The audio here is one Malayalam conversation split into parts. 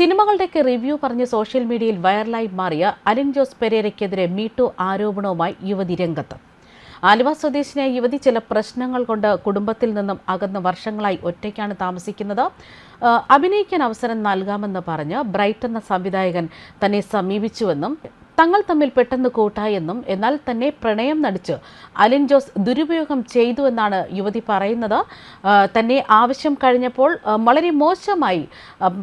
സിനിമകളുടെയൊക്കെ റിവ്യൂ പറഞ്ഞ് സോഷ്യൽ മീഡിയയിൽ വൈറലായി മാറിയ അലിൻ ജോസ് പെരേരയ്ക്കെതിരെ മീട്ടു ആരോപണവുമായി യുവതി രംഗത്ത്. ആലുവ സ്വദേശിനിയായ യുവതി ചില പ്രശ്നങ്ങൾ കൊണ്ട് കുടുംബത്തിൽ നിന്നും അകന്ന് വർഷങ്ങളായി ഒറ്റയ്ക്കാണ് താമസിക്കുന്നത്. അഭിനയിക്കാൻ അവസരം നൽകാമെന്ന് പറഞ്ഞ് ബ്രൈറ്റ് എന്ന സംവിധായകൻ തന്നെ സമീപിച്ചുവെന്നും തങ്ങൾ തമ്മിൽ പെട്ടെന്ന് കൂട്ടായെന്നും എന്നാൽ തന്നെ പ്രണയം നടിച്ച് അലിൻ ജോസ് ദുരുപയോഗം ചെയ്തു എന്നാണ് യുവതി പറയുന്നത്. തന്നെ ആവശ്യം കഴിഞ്ഞപ്പോൾ വളരെ മോശമായി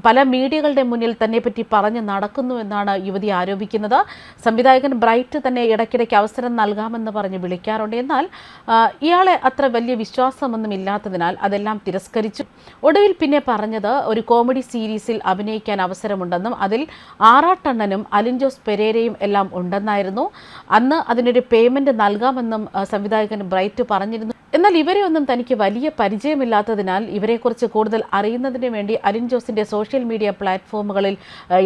പല മീഡിയകളുടെ മുന്നിൽ തന്നെ പറ്റി പറഞ്ഞ് നടക്കുന്നു എന്നാണ് യുവതി ആരോപിക്കുന്നത്. സംവിധായകൻ ബ്രൈറ്റ് തന്നെ ഇടയ്ക്കിടയ്ക്ക് അവസരം നൽകാമെന്ന് പറഞ്ഞ് വിളിക്കാറുണ്ട്. എന്നാൽ ഇയാളെ അത്ര വലിയ വിശ്വാസമൊന്നും ഇല്ലാത്തതിനാൽ അതെല്ലാം തിരസ്കരിച്ചു. ഒടുവിൽ പിന്നെ പറഞ്ഞത് ഒരു കോമഡി സീരീസിൽ അഭിനയിക്കാൻ അവസരമുണ്ടെന്നും അതിൽ ആറാട്ടണ്ണനും അലിൻ ജോസ് പെരേരയും എല്ലാം ഉണ്ടെന്നായിരുന്നു. അന്ന് അതിനൊരു പേയ്മെന്റ് നൽകാമെന്നും സംവിധായകൻ ബ്രൈറ്റ് പറഞ്ഞിരുന്നു. എന്നാൽ ഇവരെ ഒന്നും തനിക്ക് വലിയ പരിചയമില്ലാത്തതിനാൽ ഇവരെക്കുറിച്ച് കൂടുതൽ അറിയുന്നതിന് വേണ്ടി അലിൻ ജോസിന്റെ സോഷ്യൽ മീഡിയ പ്ലാറ്റ്ഫോമുകളിൽ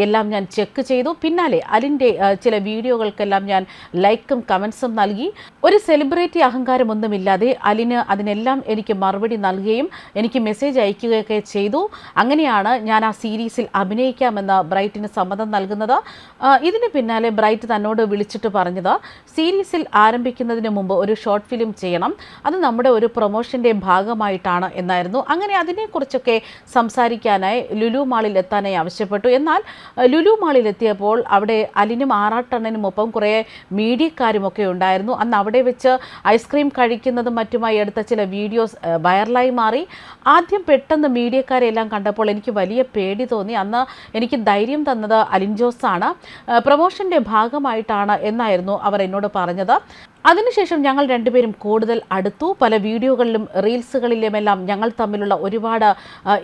എല്ലാം ഞാൻ ചെക്ക് ചെയ്തു. പിന്നാലെ അലിന്റെ ചില വീഡിയോകൾക്കെല്ലാം ഞാൻ ലൈക്കും കമൻസും നൽകി. ഒരു സെലിബ്രിറ്റി അഹങ്കാരമൊന്നുമില്ലാതെ അലിന് അതിനെല്ലാം എനിക്ക് മറുപടി നൽകുകയും എനിക്ക് മെസ്സേജ് അയക്കുകയൊക്കെ ചെയ്തു. അങ്ങനെയാണ് ഞാൻ ആ സീരീസിൽ അഭിനയിക്കാമെന്ന് ബ്രൈറ്റിന് സമ്മതം നൽകുന്നത്. ഇതിന് പിന്നാലെ ബ്രൈറ്റ് തന്നോട് വിളിച്ചിട്ട് പറഞ്ഞത് സീരീസിൽ ആരംഭിക്കുന്നതിന് മുമ്പ് ഒരു ഷോർട്ട് ഫിലിം ചെയ്യണം. അത് നമ്മുടെ ഒരു പ്രൊമോഷന്റെ ഭാഗമായിട്ടാണ് എന്നായിരുന്നു. അങ്ങനെ അതിനെക്കുറിച്ചൊക്കെ സംസാരിക്കാനായി ലുലു മാളിൽ എത്താനായി ആവശ്യപ്പെട്ടു. എന്നാൽ ലുലു മാളിൽ എത്തിയപ്പോൾ അവിടെ അലിനും ആറാട്ടണ്ണനും ഒപ്പം കുറേ മീഡിയക്കാരുമൊക്കെ ഉണ്ടായിരുന്നു. അന്ന് അവിടെ വെച്ച് ഐസ്ക്രീം കഴിക്കുന്നതും മറ്റുമായി എടുത്ത ചില വീഡിയോസ് വൈറലായി മാറി. ആദ്യം പെട്ടെന്ന് മീഡിയക്കാരെ എല്ലാം കണ്ടപ്പോൾ എനിക്ക് വലിയ പേടി തോന്നി. അന്ന് എനിക്ക് ധൈര്യം തന്നത് അലിൻ ജോസ് ആണ് അഹ്, പ്രൊമോഷന്റെ ഭാഗമായിട്ടാണ് എന്നായിരുന്നു അവർ എന്നോട് പറഞ്ഞത്. അതിനുശേഷം ഞങ്ങൾ രണ്ടുപേരും കൂടുതൽ അടുത്തു. പല വീഡിയോകളിലും റീൽസുകളിലുമെല്ലാം ഞങ്ങൾ തമ്മിലുള്ള ഒരുപാട്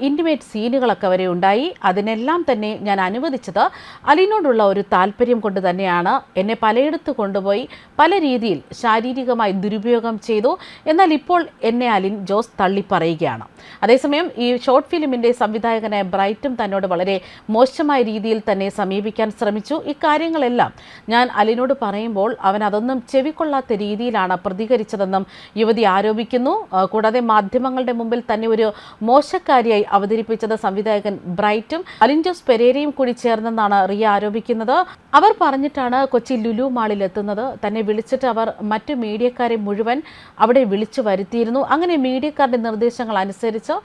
ഇന്റിമേറ്റ് സീനുകളൊക്കെ വരെ ഉണ്ടായി. അതിനെല്ലാം തന്നെ ഞാൻ അനുവദിച്ചത് അലിനോടുള്ള ഒരു താല്പര്യം കൊണ്ട് തന്നെയാണ് എന്നെ പലയിടത്ത് കൊണ്ടുപോയി പല രീതിയിൽ ശാരീരികമായി ദുരുപയോഗം ചെയ്തു. എന്നാൽ ഇപ്പോൾ എന്നെ അലിൻ ജോസ് തള്ളിപ്പറയുകയാണ്. അതേസമയം ഈ ഷോർട്ട് ഫിലിമിന്റെ സംവിധായകനായ ബ്രൈറ്റും തന്നോട് വളരെ മോശമായ രീതിയിൽ തന്നെ സമീപിക്കാൻ ശ്രമിച്ചു. ഇക്കാര്യങ്ങളെല്ലാം ഞാൻ അലിനോട് പറയുമ്പോൾ അവൻ അതൊന്നും ചെവിക്കൊള്ളാത്ത രീതിയിലാണ് പ്രതികരിച്ചതെന്നും യുവതി ആരോപിക്കുന്നു. കൂടാതെ മാധ്യമങ്ങളുടെ മുമ്പിൽ തന്നെ ഒരു മോശക്കാരിയായി അവതരിപ്പിച്ചത് സംവിധായകൻ ബ്രൈറ്റും അലിൻജോസ് പെരേരയും കൂടി ചേർന്നെന്നാണ് റിയ ആരോപിക്കുന്നത്. അവർ പറഞ്ഞിട്ടാണ് കൊച്ചി ലുലു മാളിൽ എത്തുന്നത്. തന്നെ വിളിച്ചിട്ട് അവർ മറ്റു മീഡിയക്കാരെ മുഴുവൻ അവിടെ വിളിച്ചു വരുത്തിയിരുന്നു. അങ്ങനെ മീഡിയക്കാരുടെ നിർദ്ദേശങ്ങൾ അനുസരിച്ച്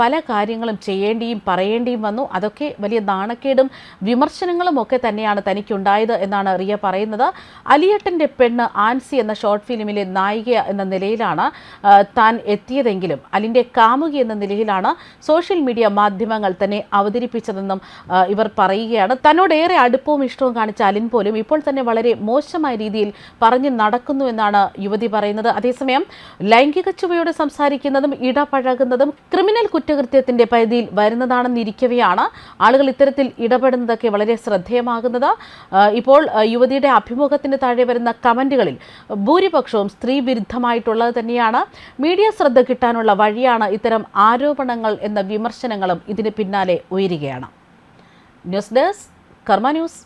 പല കാര്യങ്ങളും ചെയ്യേണ്ടിയും പറയേണ്ടിയും വന്നു. അതൊക്കെ വലിയ നാണക്കേടും വിമർശനങ്ങളും ഒക്കെ തന്നെയാണ് തനിക്കുണ്ടായത് എന്നാണ് റിയ പറയുന്നത്. അലിയട്ടന്റെ പെണ്ണ് ആൻസി എന്ന ഷോർട്ട് ഫിലിമിലെ നായിക എന്ന നിലയിലാണ് താൻ എത്തിയതെങ്കിലും അലിന്റെ കാമുകി എന്ന നിലയിലാണ് സോഷ്യൽ മീഡിയ മാധ്യമങ്ങൾ തന്നെ അവതരിപ്പിച്ചതെന്നും ഇവർ പറയുകയാണ്. തന്നോടേറെ അടുപ്പവും ഇഷ്ടവും കാണിച്ച അലിൻ പോലും ഇപ്പോൾ തന്നെ വളരെ മോശമായ രീതിയിൽ പറഞ്ഞു നടക്കുന്നു എന്നാണ് യുവതി പറയുന്നത്. അതേസമയം ലൈംഗിക ചുവയോട് സംസാരിക്കുന്നതും ഇടപഴകുന്നതും ക്രിമിനൽ കുറ്റകൃത്യത്തിന്റെ പരിധിയിൽ വരുന്നതാണെന്നിരിക്കവെയാണ് ആളുകൾ ഇത്തരത്തിൽ ഇടപെടുന്നതൊക്കെ വളരെ ശ്രദ്ധേയമാകുന്നത്. ഇപ്പോൾ യുവതിയുടെ അഭിമുഖത്തിന് താഴെ വരുന്ന കമന്റുകളിൽ ഭൂരിപക്ഷവും സ്ത്രീ വിരുദ്ധമായിട്ടുള്ളത് തന്നെയാണ്. മീഡിയ ശ്രദ്ധ കിട്ടാനുള്ള വഴിയാണ് ഇത്തരം ആരോപണങ്ങൾ എന്ന വിമർശനങ്ങളും ഇതിന് പിന്നാലെ ഉയരുകയാണ്. News desk Karma News.